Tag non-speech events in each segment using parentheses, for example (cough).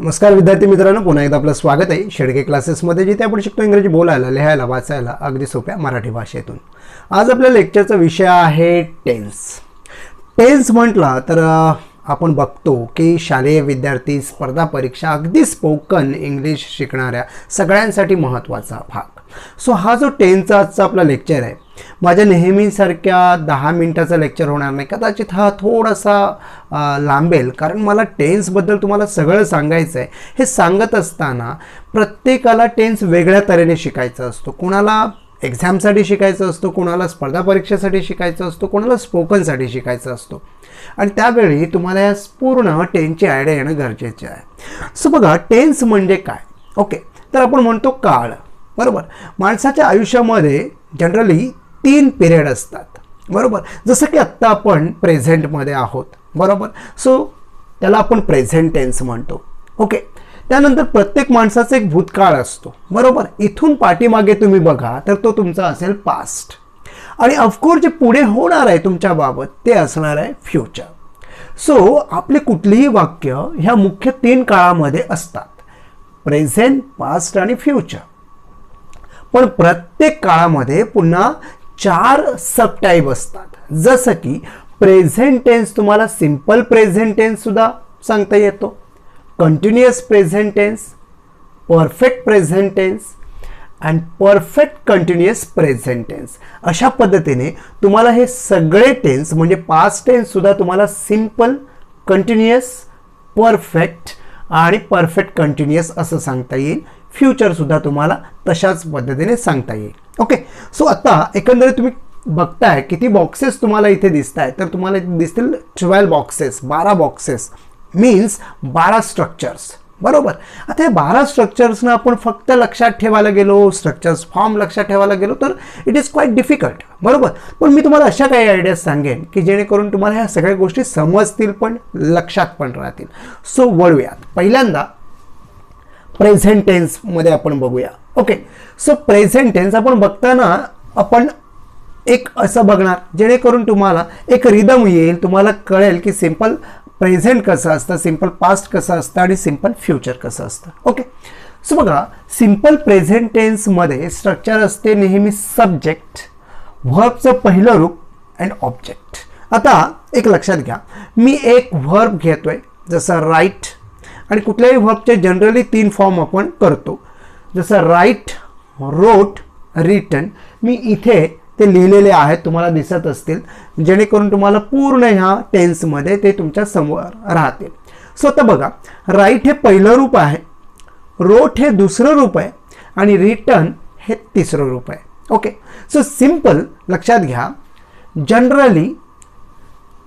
नमस्कार विद्यार्थी मित्रांनो पुन्हा एकदा आपलं स्वागत आहे. शेडके क्लासेसमध्ये जिथे आपण शिकतो इंग्रजी बोलायला लिहायला वाचायला अगदी सोप्या मराठी भाषेतून. आज आपल्या लेक्चरचा विषय आहे टेन्स टेन्स म्हटला तर आपण बघतो की शालेय विद्यार्थी स्पर्धा परीक्षा अगदी स्पोकन इंग्लिश शिकणाऱ्या सगळ्यांसाठी महत्त्वाचा भाग. सो हा जो टेनचा आजचा आपला लेक्चर आहे माझ्या नेहमीसारख्या दहा मिनटाचा लेक्चर होणार नाही. कदाचित हा थोडासा लांबेल कारण मला टेन्सबद्दल तुम्हाला सगळं सांगायचं आहे हे सांगत असताना प्रत्येकाला टेन्स वेगळ्या तऱ्हेने शिकायचा असतो. कुणाला एक्झामसाठी शिकायचं असतो कोणाला स्पर्धा परीक्षेसाठी शिकायचं असतो कोणाला स्पोकनसाठी शिकायचं असतो. आणि त्यावेळी तुम्हाला या पूर्ण टेनची आयडिया येणं गरजेचे आहे. सो बघा टेन्स म्हणजे काय? ओके तर आपण म्हणतो काळ. बरोबर? माणसाच्या आयुष्यामध्ये जनरली तीन पिरियड असतात. बरोबर? जसं की आत्ता आपण प्रेझेंटमध्ये आहोत. बरोबर? सो त्याला आपण प्रेझेंट टेन्स म्हणतो. ओके त्यानंतर प्रत्येक माणसाचा एक भूतकाळ असतो. बरोबर? इथून पाठीमागे तुम्ही बघा तर तो तुमचा असेल पास्ट आणि ऑफकोर्स जे पुढे होणार आहे तुमच्या बाबत ते असणार आहे फ्युचर सो आपले कुठलीही वाक्य ह्या मुख्य तीन काळामध्ये असतात. प्रेझेंट पास्ट आणि फ्युचर पण प्रत्येक काळामध्ये पुन्हा चार सबटाईप असतात. जसं की प्रेझेंट टेन्स तुम्हाला सिंपल प्रेझेंट टेन्स सुद्धा सांगता येतो. Continuous present tense perfect present tense and perfect continuous present tense अशा पद्धतीने तुम्हाला हे सगळे टेन्स म्हणजे पास्ट टेन्स सुद्धा तुम्हाला सिंपल कंटिन्युअस परफेक्ट आणि परफेक्ट कंटिन्युअस असं सांगता येईल. फ्युचरसुद्धा तुम्हाला तशाच पद्धतीने सांगता येईल. ओके सो आता एकंदरीत तुम्ही बघताय किती बॉक्सेस तुम्हाला इथे दिसत आहेत तर तुम्हाला इथे दिसतील ट्वेल्व बॉक्सेस बारा बॉक्सेस मीन्स बारा स्ट्रक्चर्स बरोबर? आता हे बारा स्ट्रक्चर्सनं आपण फक्त लक्षात ठेवायला गेलो स्ट्रक्चर्स फॉर्म लक्षात ठेवायला गेलो तर इट इज क्वाईट डिफिकल्ट बरोबर? पण मी तुम्हाला अशा काही आयडियाज सांगेन की जेणेकरून तुम्हाला ह्या सगळ्या गोष्टी समजतील पण लक्षात पण राहतील. सो वळूयात. पहिल्यांदा प्रेझेंट टेन्समध्ये आपण बघूया. ओके सो प्रेझेंट टेन्स आपण बघताना आपण एक असं बघणार जेणेकरून तुम्हाला एक रिदम येईल तुम्हाला कळेल की सिंपल प्रेझेंट कसं असतं सिंपल पास्ट कसं असतं आणि सिंपल फ्युचर कसं असतं. ओके? सो बघा सिंपल प्रेझेंट टेन्समध्ये स्ट्रक्चर असते नेहमी सब्जेक्ट व्हर्बचं पहिलं रूप अँड ऑब्जेक्ट आता एक लक्षात घ्या मी एक व्हर्ब घेतोय जसं राईट आणि कुठल्याही व्हर्बचे जनरली तीन फॉर्म आपण करतो. जसं राईट रोट रिटन मी इथे ते लिहिलेले आहेत तुम्हाला दिसत असतील. जेणेकरून तुम्हाला पूर्ण ह्या टेन्समध्ये ते तुमच्यासमोर राहतील. सो आता बघा राईट हे पहिलं रूप आहे रोट हे दुसरं रूप आहे आणि रिटर्न हे तिसरं रूप आहे. ओके सो सिंपल लक्षात घ्या. जनरली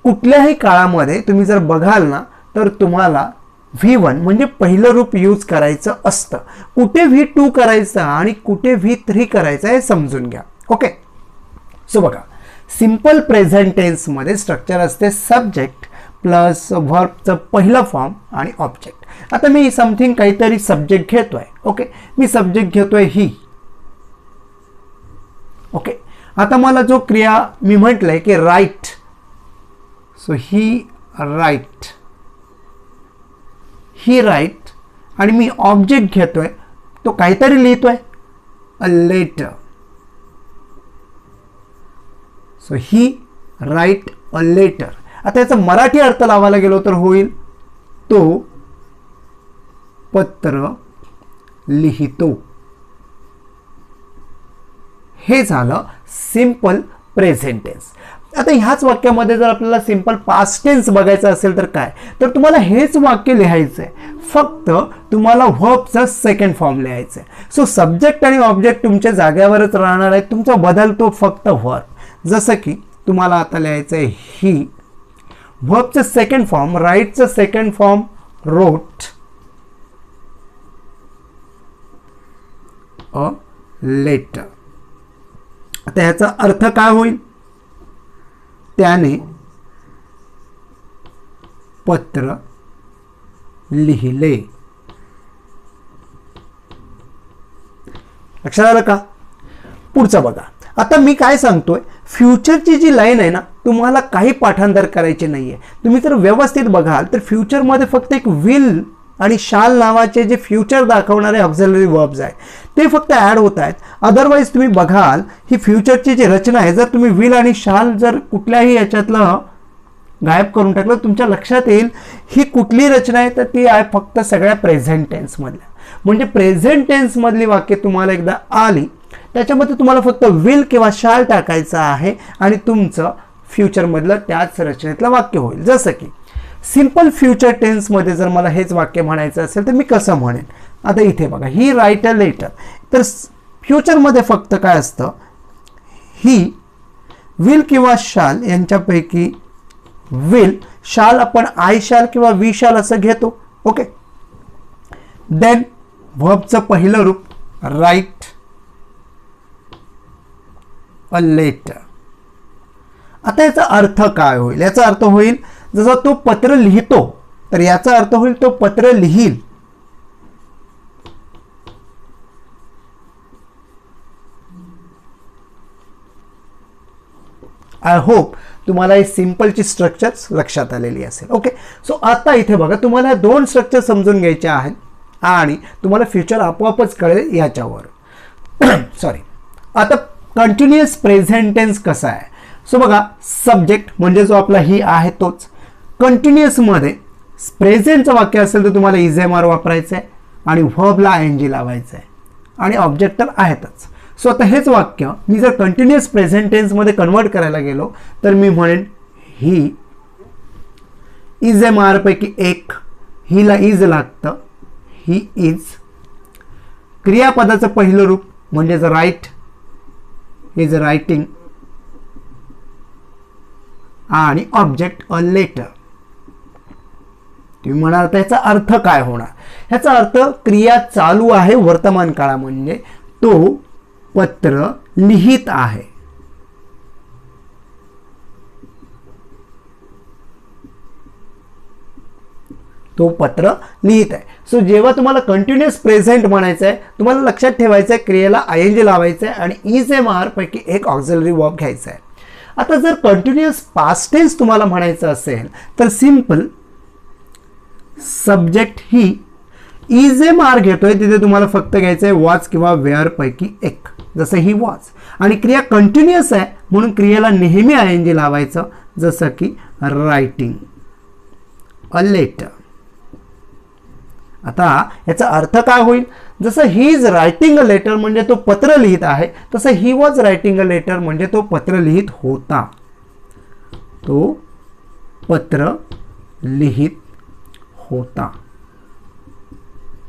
कुठल्याही काळामध्ये तुम्ही जर बघाल ना तर तुम्हाला व्ही वन म्हणजे पहिलं रूप यूज करायचं असतं. कुठे व्ही टू करायचं आणि कुठे व्ही थ्री करायचं हे समजून घ्या. ओके सो बघा सिंपल प्रेझेंट टेन्समध्ये स्ट्रक्चर असते सब्जेक्ट प्लस व्हर्बचं पहिलं फॉर्म आणि ऑब्जेक्ट आता मी समथिंग काहीतरी सब्जेक्ट घेतोय ओके मी सब्जेक्ट घेतोय ही ओके आता मला जो क्रिया मी म्हटलंय की write so he write he write आणि मी ऑब्जेक्ट घेतोय तो काहीतरी लिहितोय a letter so he write a letter आता याचा मराठी अर्थ लावायला गेलो तर होईल. तो पत्र लिहितो. हे झालं सिंपल प्रेझेंटेन्स आता ह्याच वाक्यामध्ये जर आपल्याला सिंपल पास्ट टेन्स बघायचं असेल तर काय? तर तुम्हाला हेच वाक्य लिहायचं आहे. फक्त तुम्हाला व्हर्बचा सेकंड फॉर्म लिहायचा आहे. सो सब्जेक्ट आणि ऑब्जेक्ट तुमच्या जाग्यावरच राहणार आहे तुमचा बदलतो फक्त व्हर्ब जसं की तुम्हाला आता लिहायचं आहे ही. व्हर्बचं second form राईटचं second form wrote a letter आता ह्याचा अर्थ काय होईल? त्याने पत्र लिहिले. लक्षात आलं का? पुढचं बघा. आता मी काय सांगतोय? फ्युचरची जी लाईन आहे ना तुम्हाला काही पाठांतर करायचे नाही आहे तुम्ही जर व्यवस्थित बघाल तर फ्युचरमध्ये फक्त एक विल आणि शाल नावाचे जे फ्युचर दाखवणारे ऑक्झिलरी वर्ब्स आहे ते फक्त ॲड होत आहेत. अदरवाईज तुम्ही बघाल ही फ्युचरची जी रचना आहे जर तुम्ही विल आणि शाल जर कुठल्याही याच्यातलं गायब करून टाकलं तुमच्या लक्षात येईल ही कुठली रचना आहे तर ती आहे फक्त सगळ्या प्रेझेंट टेन्समधल्या म्हणजे प्रेझेंट टेन्समधली वाक्य तुम्हाला एकदा आली त्याच्यामध्ये तुम्हाला फक्त विल किंवा शाल टाकायचं आहे आणि तुमचं फ्युचरमधलं त्याच रचनेतलं वाक्य होईल. जसं की सिंपल फ्युचर टेन्समध्ये जर मला हेच वाक्य म्हणायचं असेल तर मी कसं म्हणेन? आता इथे बघा ही राईट अ लेटर तर फ्युचरमध्ये फक्त काय असतं? ही विल किंवा शाल यांच्यापैकी विल शाल आपण आय शाल किंवा वी शाल असं घेतो. ओके देन व्हबचं पहिलं रूप राईट अ लेटर आता याचा अर्थ काय होईल? याचा अर्थ होईल जसा तो पत्र लिहितो तर याचा अर्थ होईल तो पत्र लिहील. आय होप तुम्हाला ही सिम्पलची स्ट्रक्चर्स लक्षात आलेली असेल. ओके सो आता इथे बघा तुम्हाला दोन स्ट्रक्चर समजून घ्यायचे आहेत आणि तुम्हाला फ्युचर आपोआपच कळेल याच्यावर. (coughs) सॉरी आता कंटिन्युअस प्रेझेंट टेन्स कसा आहे? सो बघा सब्जेक्ट म्हणजे जो आपला ही आहे तोच. कंटिन्युअसमध्ये प्रेझेंटचं वाक्य असेल तर तुम्हाला इज एम आर वापरायचं आहे आणि व्हबला आय एन जी लावायचं आहे आणि ऑब्जेक्ट तर आहेतच. सो आता हेच वाक्य मी जर कंटिन्युअस प्रेझेंट टेन्समध्ये कन्वर्ट करायला गेलो तर मी म्हणेन ही इज एम आरपैकी एक हिला इज लागतं. ही इज क्रियापदाचं पहिलं रूप म्हणजेच राईट इज रायटिंग आणि ऑब्जेक्ट अ लेटर तुम्ही म्हणाल त्याचा अर्थ काय होणार? ह्याचा अर्थ क्रिया चालू आहे वर्तमान काळा म्हणजे तो पत्र लिहित आहे. तो पत्र लिहित आहे. सो जेव्हा तुम्हाला कंटिन्युअस प्रेझेंट म्हणायचं आहे तुम्हाला लक्षात ठेवायचं आहे क्रियेला आय एन जी लावायचं आहे आणि इज एम मारपैकी एक ऑक्झिलरी वर्ब घ्यायचा आहे आता जर कंटिन्युअस पास्ट टेन्स तुम्हाला म्हणायचं असेल तर simple subject he is M R घेतोय तिथे तुम्हाला फक्त घ्यायचं आहे वॉच किंवा वेअरपैकी एक. जसं ही वॉच आणि क्रिया कंटिन्युअस आहे म्हणून क्रियेला नेहमी आय एन जी लावायचं जसं की रायटिंग अ लेटर आता याचा अर्थ काय होईल? जसं he is writing a letter म्हणजे तो पत्र लिहित आहे तसं he was writing a letter म्हणजे तो पत्र लिहित होता. तो पत्र लिहित होता.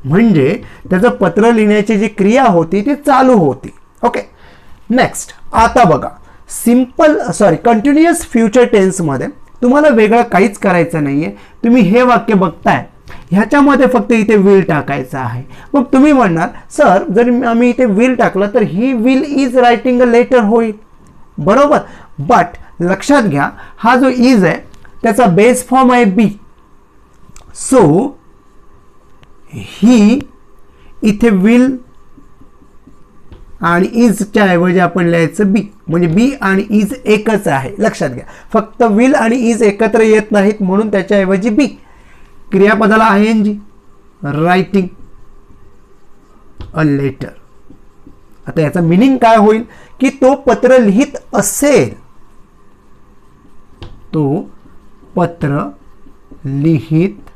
म्हणजे त्याचं पत्र लिहिण्याची जी क्रिया होती ती चालू होती. ओके नेक्स्ट आता बघा. सिंपल सॉरी कंटिन्युअस फ्युचर टेन्समध्ये तुम्हाला वेगळं काहीच करायचं नाही आहे तुम्ही हे वाक्य बघताय. ह्याच्यामध्ये फक्त इथे विल टाकायचं आहे. मग तुम्ही म्हणणार सर जर आम्ही इथे विल टाकलं तर he will is writing a letter होईल. बरोबर. बट लक्षात घ्या हा जो इज आहे त्याचा बेस फॉर्म आहे बी सो ही इथे विल आणि इजच्या ऐवजी आपण लिहायचं बी म्हणजे बी आणि इज एकच आहे. लक्षात घ्या. फक्त विल आणि इज एकत्र येत नाहीत म्हणून त्याच्याऐवजी be क्रियापदाला I N G writing a letter आता याचा मिनिंग काय होईल? की तो पत्र लिहित असेल तो पत्र लिहित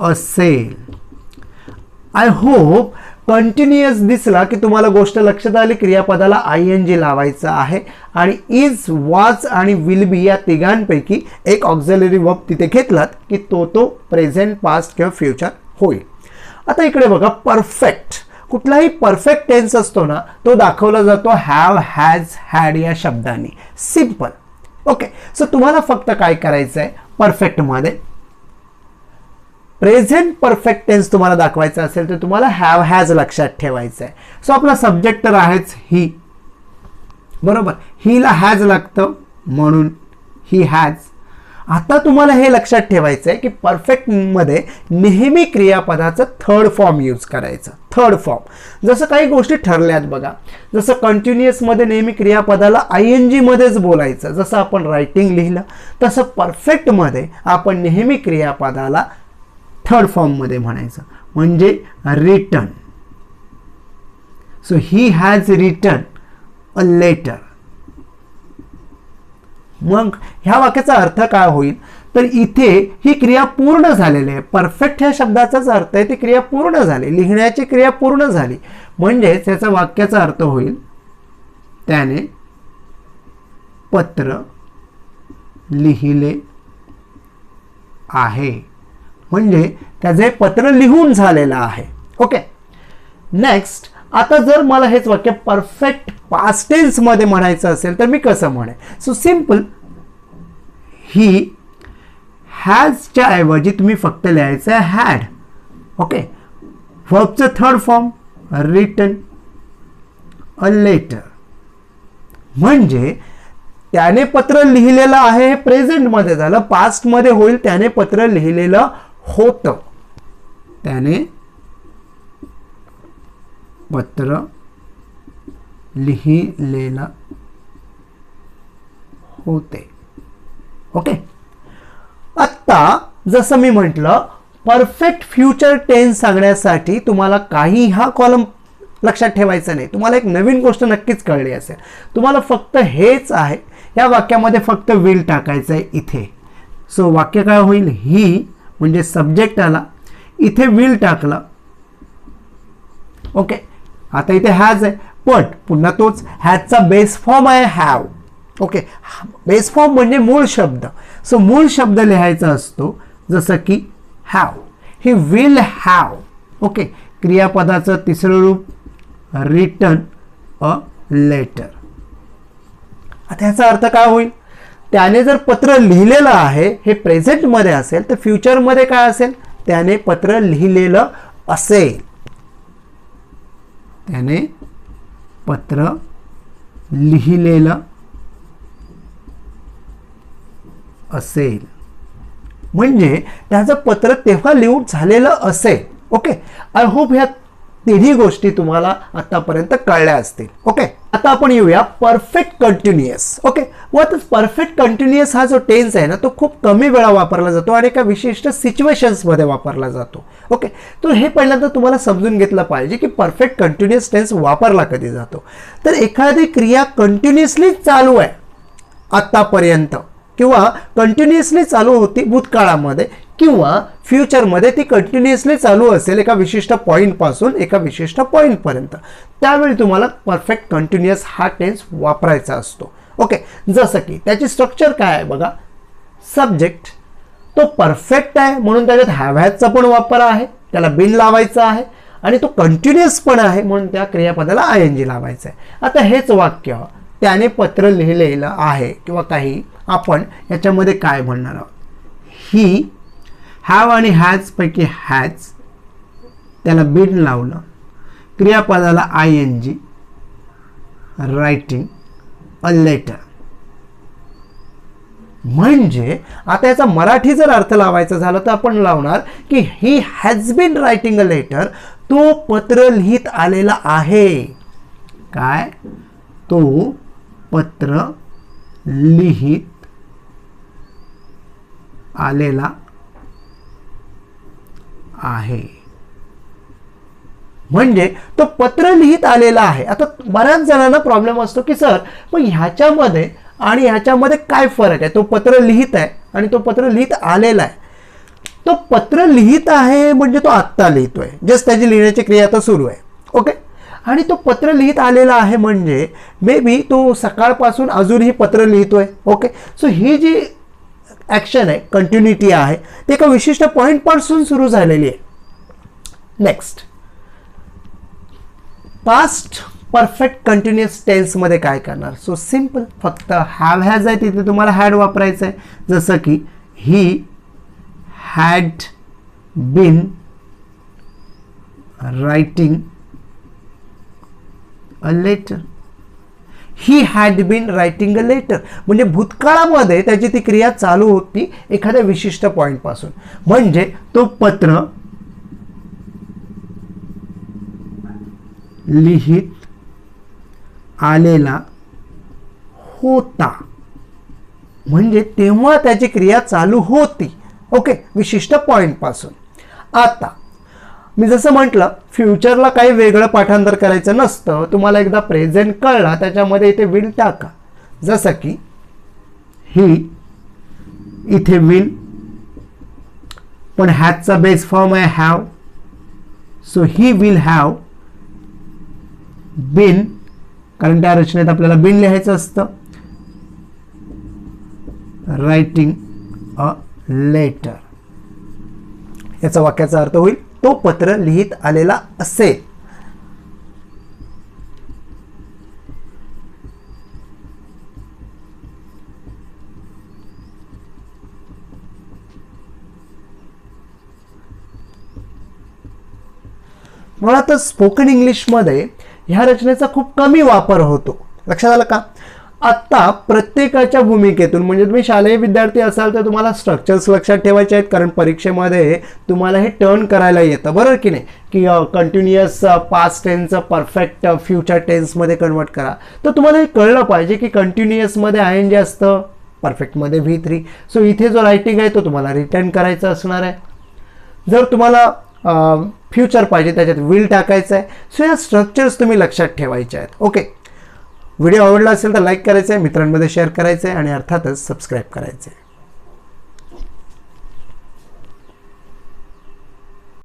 असेल. आय होप कंटिन्युअस दिसला की तुम्हाला गोष्ट लक्षात आली क्रियापदाला आय एन जी लावायचं आहे. आणि इज वाज आणि विल बी या तिघांपैकी एक ऑक्झिलरी वर्ब तिथे घेतलात की तो तो प्रेझेंट पास्ट किंवा फ्युचर होईल. आता इकडे बघा परफेक्ट कुठलाही परफेक्ट टेन्स असतो ना तो दाखवला जातो हॅव हॅज हॅड या शब्दांनी. सिंपल ओके सो तुम्हाला फक्त काय करायचं आहे परफेक्टमध्ये प्रेझेंट परफेक्ट टेन्स तुम्हाला दाखवायचा असेल तर तुम्हाला हॅव हॅज लक्षात ठेवायचं आहे सो आपला सब्जेक्ट तर आहेच ही बरोबर? हीला हॅज लागतं म्हणून ही हॅज आता तुम्हाला हे लक्षात ठेवायचं आहे की परफेक्टमध्ये नेहमी क्रियापदाचं थर्ड फॉर्म यूज करायचं. थर्ड फॉर्म जसं काही गोष्टी ठरल्यात बघा. जसं कंटिन्युअसमध्ये नेहमी क्रियापदाला आय एन जीमध्येच बोलायचं. जसं आपण रायटिंग लिहिलं तसं परफेक्टमध्ये आपण नेहमी क्रियापदाला थर्ड फॉर्ममध्ये म्हणायचं. म्हणजे written so he has written a letter मग ह्या वाक्याचा अर्थ काय होईल? तर इथे ही क्रिया पूर्ण झालेली आहे. परफेक्ट ह्या शब्दाचाच अर्थ आहे. ती क्रिया पूर्ण झाली. लिहिण्याची क्रिया पूर्ण झाली. म्हणजेच त्याचा वाक्याचा अर्थ होईल त्याने पत्र लिहिले आहे. म्हणजे त्याचे पत्र लिहून झालेलं आहे. ओके नेक्स्ट आता जर मला हेच वाक्य परफेक्ट पास्टेन्समध्ये म्हणायचं असेल तर मी कसं म्हणेन? सो सिंपल ही हॅजच्या ऐवजी तुम्ही फक्त लिहायचं आहे had okay वर्बचं third form written a letter म्हणजे त्याने पत्र लिहिलेलं आहे हे प्रेझेंटमध्ये झालं पास्टमध्ये होईल त्याने पत्र लिहिलेलं होतं. त्याने पत्र लिहिलेलं होते. ओके? आत्ता जसं मी म्हटलं परफेक्ट फ्युचर टेन्स सांगण्यासाठी तुम्हाला काही हा कॉलम लक्षात ठेवायचा नाही. तुम्हाला एक नवीन गोष्ट नक्कीच कळली असेल. तुम्हाला फक्त हेच आहे. या वाक्यामध्ये फक्त विल टाकायचं आहे इथे. सो वाक्य काय होईल? ही म्हणजे सब्जेक्ट आला इथे विल टाकला. ओके आता इथे हॅज आहे. पण पुन्हा तोच हॅजचा बेस फॉर्म आहे हॅव ओके बेस फॉर्म म्हणजे मूळ शब्द. सो मूळ शब्द लिहायचा असतो जसं की have he will have okay क्रियापदाचं तिसरं रूप रिटर्न अ लेटर आता ह्याचा अर्थ काय होईल? त्याने जर पत्र लिहिलेलं आहे हे प्रेझेंटमध्ये असेल तर फ्युचरमध्ये काय असेल? त्याने पत्र लिहिलेलं असेल. त्याने पत्र लिहिलेलं असेल. म्हणजे त्याचं पत्र तेव्हा लिहून झालेलं असेल. ओके आय होप ह्या तिन्ही गोष्टी तुम्हाला आतापर्यंत कळल्या असतील. ओके आता आपण येऊया परफेक्ट कंटिन्युअस ओके व परफेक्ट कंटिन्युअस हा जो टेन्स आहे ना तो खूप कमी वेळा वापरला जातो आणि एका विशिष्ट सिच्युएशन्समध्ये वापरला जातो. ओके तो हे पहिल्यांदा तुम्हाला समजून घेतलं पाहिजे की परफेक्ट कंटिन्युअस टेन्स वापरला कधी जातो. तर एखादी क्रिया कंटिन्युअसली चालू आहे आत्तापर्यंत किंवा कंटिन्युअसली चालू होती भूतकाळामध्ये किंवा फ्युचरमध्ये ती कंटिन्युअसली चालू असेल एका विशिष्ट पॉईंटपासून एका विशिष्ट पॉईंटपर्यंत त्यावेळी तुम्हाला परफेक्ट कंटिन्युअस हा टेन्स वापरायचा असतो. ओके जसं की त्याची स्ट्रक्चर काय आहे बघा? सब्जेक्ट तो परफेक्ट आहे म्हणून त्याच्यात हॅव पण वापर आहे त्याला बिन लावायचा आहे आणि तो कंटिन्युअस पण आहे म्हणून त्या क्रियापदाला आय एन जी लावायचं आहे. आता हेच वाक्य त्याने पत्र लिहिलेलं आहे किंवा काही आपण याच्यामध्ये काय म्हणणार आहोत? ही हॅव आणि हॅजपैकी हॅज त्याला बिन लावलं. क्रियापदाला I N G writing a letter. म्हणजे आता याचा मराठी जर अर्थ लावायचा झाला तर आपण लावणार की he has been writing a letter तो पत्र लिहित आलेला आहे. काय? तो पत्र लिहित आलेला आहे. म्हणजे तो पत्र लिहित आलेला आहे. आता बऱ्याच जणांना प्रॉब्लेम असतो की सर पण ह्याच्यामध्ये आणि ह्याच्यामध्ये काय फरक आहे? तो पत्र लिहित आहे आणि तो पत्र लिहित आलेला आहे. तो पत्र लिहित आहे म्हणजे तो आत्ता लिहितोय. जस्ट त्याची लिहिण्याची क्रिया आता सुरू आहे. ओके आणि तो पत्र लिहित आलेला आहे म्हणजे मे बी तो सकाळपासून अजूनही पत्र लिहितोय. ओके सो ही जी ॲक्शन आहे कंटिन्युटी आहे. ते एका विशिष्ट पॉईंटपासून सुरू झालेली आहे. नेक्स्ट पास्ट परफेक्ट कंटिन्युअस टेन्समध्ये काय करणार? सो सिंपल फक्त हॅव हॅज आहे तिथे तुम्हाला हॅड वापरायचं आहे. जसं की he had been writing a letter he had been writing a letter म्हणजे भूतकाळामध्ये त्याची ती क्रिया चालू होती एखाद्या विशिष्ट पॉईंटपासून म्हणजे तो पत्र लिहित आलेला होता. म्हणजे तेव्हा त्याची क्रिया चालू होती. ओके विशिष्ट पॉईंटपासून आता मी जसं म्हटलं फ्युचरला काही वेगळं पाठांतर करायचं नसतं. तुम्हाला एकदा प्रेझेंट कळला त्याच्यामध्ये इथे विल टाका. जसं की ही इथे विल पण हॅजचा बेस फॉर्म आहे have so he will have been कारण त्या रचनेत आपल्याला बिन लिहायचं असतं. रायटिंग अ लेटर याचा वाक्याचा अर्थ होईल तो पत्र लिहित आलेला असेल. मुळातच स्पोकन इंग्लिशमध्ये ह्या रचनेचा खूप कमी वापर होतो. लक्षात आलं का? आत्ता प्रत्येकाच्या भूमिकेतून म्हणजे तुम्ही शालेय विद्यार्थी असाल तर तुम्हाला स्ट्रक्चर्स लक्षात ठेवायचे आहेत कारण परीक्षेमध्ये तुम्हाला हे टर्न करायला येतं. बरोबर की नाही? की कंटिन्युअस पास्ट टेन्सचं परफेक्ट फ्युचर टेन्समध्ये कन्वर्ट करा. तर तुम्हाला हे कळलं पाहिजे की कंटिन्युअसमध्ये आय एन जे असतं परफेक्टमध्ये व्ही थ्री सो इथे जो रायटिंग आहे तो तुम्हाला रिटर्न करायचा असणार आहे. जर तुम्हाला फ्युचर पाहिजे त्याच्यात विल टाकायचं आहे. सो या स्ट्रक्चर्स तुम्ही लक्षात ठेवायचे आहेत. ओके व्हिडिओ आवडला असेल तर लाईक करायचं आहे मित्रांमध्ये शेअर करायचं आहे आणि अर्थातच सबस्क्राईब करायचं आहे